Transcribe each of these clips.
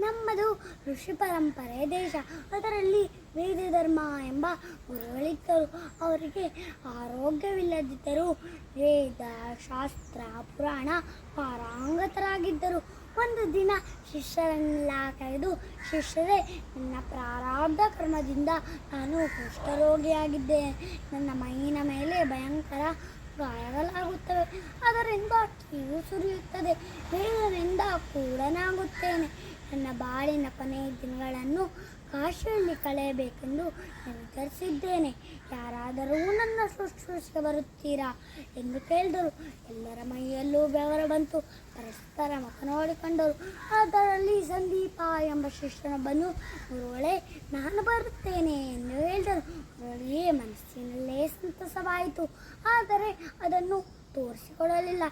ನಮ್ಮದು ಋಷಿ ಪರಂಪರೆ ದೇಶ. ಅದರಲ್ಲಿ ವೇದ ಧರ್ಮ ಎಂಬ ಗುರುಗಳಿದ್ದರು. ಅವರಿಗೆ ಆರೋಗ್ಯವಿಲ್ಲದಿದ್ದರೂ ವೇದ, ಶಾಸ್ತ್ರ, ಪುರಾಣ ಪಾರಾಂಗತರಾಗಿದ್ದರು. ಒಂದು ದಿನ ಶಿಷ್ಯರನ್ನೆಲ್ಲ ಕರೆದು, ಶಿಷ್ಯರೇ, ನನ್ನ ಪ್ರಾರಾಬ್ಧ ಕರ್ಮದಿಂದ ನಾನು ಕುಷ್ಠರೋಗಿಯಾಗಿದ್ದೆ. ನನ್ನ ಮೈನ ಮೇಲೆ ಭಯಂಕರ ಗಾಯಗಳಾಗುತ್ತವೆ ಅದರಿಂದ ಅಕ್ಕಿಯು ಸುರಿಯುತ್ತದೆ. ಕೂಡ ಕೂಡನಾಗುತ್ತೇನೆ ನನ್ನ ಬಾಳಿನ ಕೊನೆಯ ದಿನಗಳನ್ನು ಕಾಶಿಯಲ್ಲಿ ಕಳೆಯಬೇಕೆಂದು ನಿರ್ಧರಿಸಿದ್ದೇನೆ ಯಾರಾದರೂ ನನ್ನ ಶುಶ್ರೂಷೆಗೆ ಬರುತ್ತೀರಾ ಎಂದು ಕೇಳಿದರು. ಎಲ್ಲರ ಮೈಯಲ್ಲೂ ಬೆವರ ಬಂತು. ಪರಸ್ಪರ ಮುಖ ನೋಡಿಕೊಂಡರು ಅದರಲ್ಲಿ ಸಂದೀಪ ಎಂಬ ಶಿಷ್ಯನ ಬಂದು ಗುರುಗಳೇ ನಾನು ಬರುತ್ತೇನೆ ಎಂದು ಹೇಳಿದರು ಗುರುಗಳಿಗೆ ಮನಸ್ಸಿನಲ್ಲೇ ಸಂತಸವಾಯಿತು. ಆದರೆ ಅದನ್ನು ತೋರಿಸಿಕೊಡಲಿಲ್ಲ.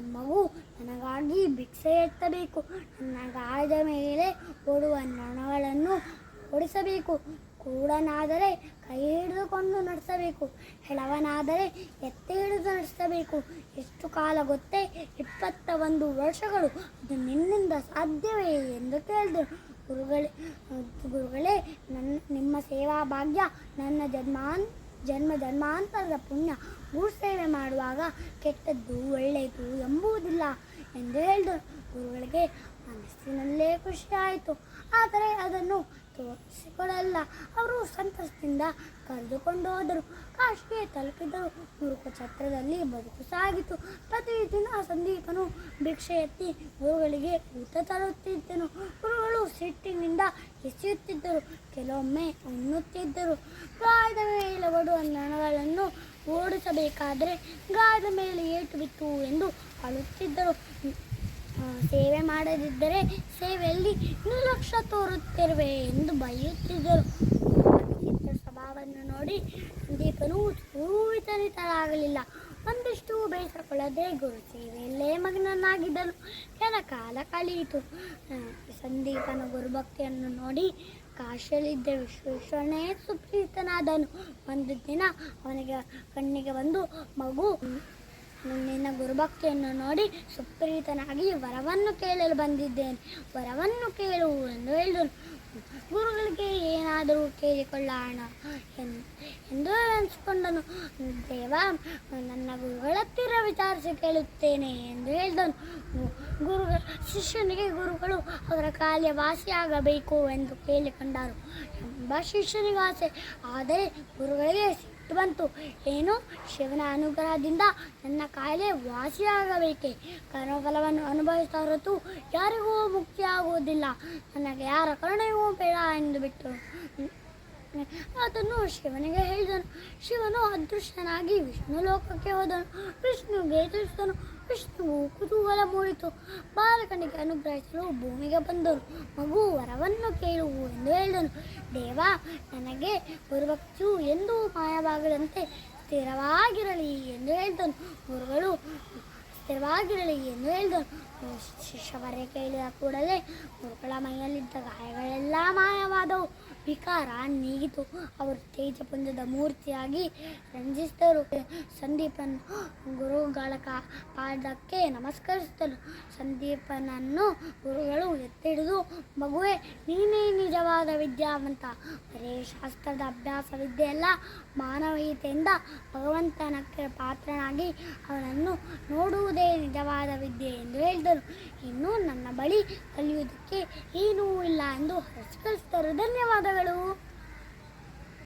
ಮಗು ನನಗಾಗಿ ಭಿಕ್ಷೆ ಎತ್ತಬೇಕು. ನನ್ನ ಗಾಯದ ಮೇಲೆ ಕೊಡುವ ನೊಣಗಳನ್ನು ಓಡಿಸಬೇಕು ಕೂಡನಾದರೆ ಕೈ ಹಿಡಿದುಕೊಂಡು ನಡೆಸಬೇಕು. ಹೆಳವನಾದರೆ ಎತ್ತೆ ಹಿಡಿದು ನಡೆಸಬೇಕು. ಎಷ್ಟು ಕಾಲ ಗೊತ್ತೇ? ಇಪ್ಪತ್ತ ಒಂದು ವರ್ಷಗಳು. ಅದು ನಿನ್ನಿಂದ ಸಾಧ್ಯವೇ ಎಂದು ಕೇಳಿದರು ಗುರುಗಳೇ ಗುರುಗಳೇ, ನನ್ನ, ನಿಮ್ಮ ಸೇವಾ ಭಾಗ್ಯ ನನ್ನ ಜನ್ಮಾನ್ ಜನ್ಮ ಜನ್ಮಾಂತರದ ಪುಣ್ಯ ಸೇವೆ ಮಾಡುವಾಗ ಕೆಟ್ಟದ್ದು ಒಳ್ಳೆಯದು ಎಂಬುವುದಿಲ್ಲ ಎಂದು ಹೇಳಿದರು. ಗುರುಗಳಿಗೆ ಮನಸ್ಸಿನಲ್ಲೇ ಖುಷಿ ಆಯಿತು. ಆದರೆ ಅದನ್ನು ತೋರಿಸಿಕೊಡಲ್ಲ ಅವರು ಸಂತಸದಿಂದ ಕರೆದುಕೊಂಡು ಹೋದರು ಕಾಶಿಗೆ ತಲುಪಿದರು. ಮುರುಕ ಛತ್ರದಲ್ಲಿ ಬದುಕು ಸಾಗಿತು. ಪ್ರತಿದಿನ ಸಂದೀಪನು ಭಿಕ್ಷೆ ಎತ್ತಿ ಗುರುಗಳಿಗೆ ಊಟ ತರುತ್ತಿದ್ದನು. ಗುರುಗಳು ಸಿಟ್ಟಿನಿಂದ ಎಸೆಯುತ್ತಿದ್ದರು. ಕೆಲವೊಮ್ಮೆ ಉಣ್ಣುತ್ತಿದ್ದರು. ಗಾಯದ ಮೇಲೆ ಬಡುವ ನಣಗಳನ್ನು ಓಡಿಸಬೇಕಾದರೆ ಗಾಯದ ಮೇಲೆ ಏಟು ಬಿತ್ತು ಎಂದು ಅಳುತ್ತಿದ್ದರು. ಸೇವೆ ಮಾಡದಿದ್ದರೆ ಸೇವೆಯಲ್ಲಿ ನಿರ್ಲಕ್ಷ್ಯ ತೋರುತ್ತಿರುವೆ ಎಂದು ಬೈಯುತ್ತಿದ್ದರು. ಸ್ವಭಾವವನ್ನು ನೋಡಿ ಸಂದೀಪನು ಚೂರು ವಿಚಲಿತರಾಗಲಿಲ್ಲ ಒಂದಿಷ್ಟು ಬೇಸರಕೊಳ್ಳದೆ ಗುರು ಸೇವೆಯಲ್ಲೇ ಮಗ್ನನಾಗಿದ್ದನು. ಕೆಲ ಕಾಲ ಕಳೆಯಿತು ಸಂದೀಪನ ಗುರುಭಕ್ತಿಯನ್ನು ನೋಡಿ ಕಾಶಿಯಲ್ಲಿದ್ದ ವಿಶ್ವೇಶ್ವರನೇ ಸುಪ್ರೀತನಾದನು. ಒಂದು ದಿನ ಅವನಿಗೆ ಕಣ್ಣಿಗೆ ಬಂದು, ಮಗು ನಿನ್ನ ಗುರುಭಕ್ತಿಯನ್ನು ನೋಡಿ ಸುಪ್ರೀತನಾಗಿ ವರವನ್ನು ಕೇಳಲು ಬಂದಿದ್ದೇನೆ. ವರವನ್ನು ಕೇಳು ಎಂದು ಹೇಳಿದನು. ಗುರುಗಳಿಗೆ ಏನಾದರೂ ಕೇಳಿಕೊಳ್ಳೋಣ ಎಂದು ಅನಿಸಿಕೊಂಡನು. ದೇವ, ನನ್ನ ಗುರುಗಳ ಹತ್ತಿರ ವಿಚಾರಿಸಿ ಕೇಳುತ್ತೇನೆ ಎಂದು ಹೇಳಿದನು. ಗುರು, ಶಿಷ್ಯನಿಗೆ ಗುರುಗಳು ಅವರ ಕಾಲಿಯ ವಾಸಿಯಾಗಬೇಕು ಎಂದು ಕೇಳಿಕೊಂಡರು ಎಂಬ ಶಿಷ್ಯನಿಗೆ ಆಸೆ ಆದರೆ ಗುರುಗಳಿಗೆ ಬಂತು. ಏನು ಶಿವನ ಅನುಗ್ರಹದಿಂದ ನನ್ನ ಕಾಯಿಲೆ ವಾಸಿಯಾಗಬೇಕೆ? ಕರ್ಮಫಲವನ್ನು ಅನುಭವಿಸ್ತಾ ಹೊರತು ಯಾರಿಗೂ ಮುಕ್ತಿಯಾಗುವುದಿಲ್ಲ. ನನಗೆ ಯಾರ ಕರುಣೆಯೂ ಬೇಡ ಎಂದು ಬಿಟ್ಟು ಅದನ್ನು ಶಿವನಿಗೆ ಹೇಳಿದನು. ಶಿವನು ಅದೃಶ್ಯನಾಗಿ ವಿಷ್ಣು ಲೋಕಕ್ಕೆ ಹೋದನು. ವಿಷ್ಣುಗೆ ತಿಳಿಸಿದನು ವಿಷ್ಣುವು ಕುತೂಹಲ ಮೂಡಿತು. ಬಾಲಕನಿಗೆ ಅನುಗ್ರಹಿಸಲು ಭೂಮಿಗೆ ಬಂದರು ಮಗು ವರವನ್ನು ಕೇಳುವು ಎಂದು ಹೇಳಿದನು. ದೇವ, ನನಗೆ ಗುರುಭಕ್ತಿಯು ಎಂದೂ ಮಾಯವಾಗದಂತೆ ಸ್ಥಿರವಾಗಿರಲಿ ಎಂದು ಹೇಳಿದನು. ಗುರುಗಳು, ಸ್ಥಿರವಾಗಿರಲಿ ಎಂದು ಹೇಳಿದನು. ಶಿಷ್ಯವರೇ ಕೇಳಿದ ಕೂಡಲೇ ಗುರುಗಳ ಮೈಯಲ್ಲಿದ್ದ ಗಾಯಗಳೆಲ್ಲ ಮಾಯವಾದವು. ವಿಕಾರ ನೀಗಿತು ಅವರು ತೇಜಪುಂಜದ ಮೂರ್ತಿಯಾಗಿ ರಂಜಿಸಿದರು. ಸಂದೀಪನ್ ಗುರುಗಳ ಪಾದಕ್ಕೆ ನಮಸ್ಕರಿಸಿದರು. ಸಂದೀಪನನ್ನು ಗುರುಗಳು ಎತ್ತಿಡಿದು, ಮಗುವೆ, ನೀನೇ ನಿಜವಾದ ವಿದ್ಯಾವಂತ. ಬರೇ ಶಾಸ್ತ್ರದ ಅಭ್ಯಾಸ ವಿದ್ಯೆಯೆಲ್ಲ ಮಾನವೀಯತೆಯಿಂದ ಭಗವಂತನಕ್ಕೆ ಪಾತ್ರನಾಗಿ ಅವನನ್ನು ನೋಡುವುದೇ ನಿಜವಾದ ವಿದ್ಯೆ ಎಂದು ಹೇಳಿದರು. ಇನ್ನು ನನ್ನ ಬಳಿ ಕಲಿಯುವುದಕ್ಕೆ ಏನೂ ಇಲ್ಲ ಎಂದು ಹರ್ಷಿಸಿದರು ಮಕ್ಕಳು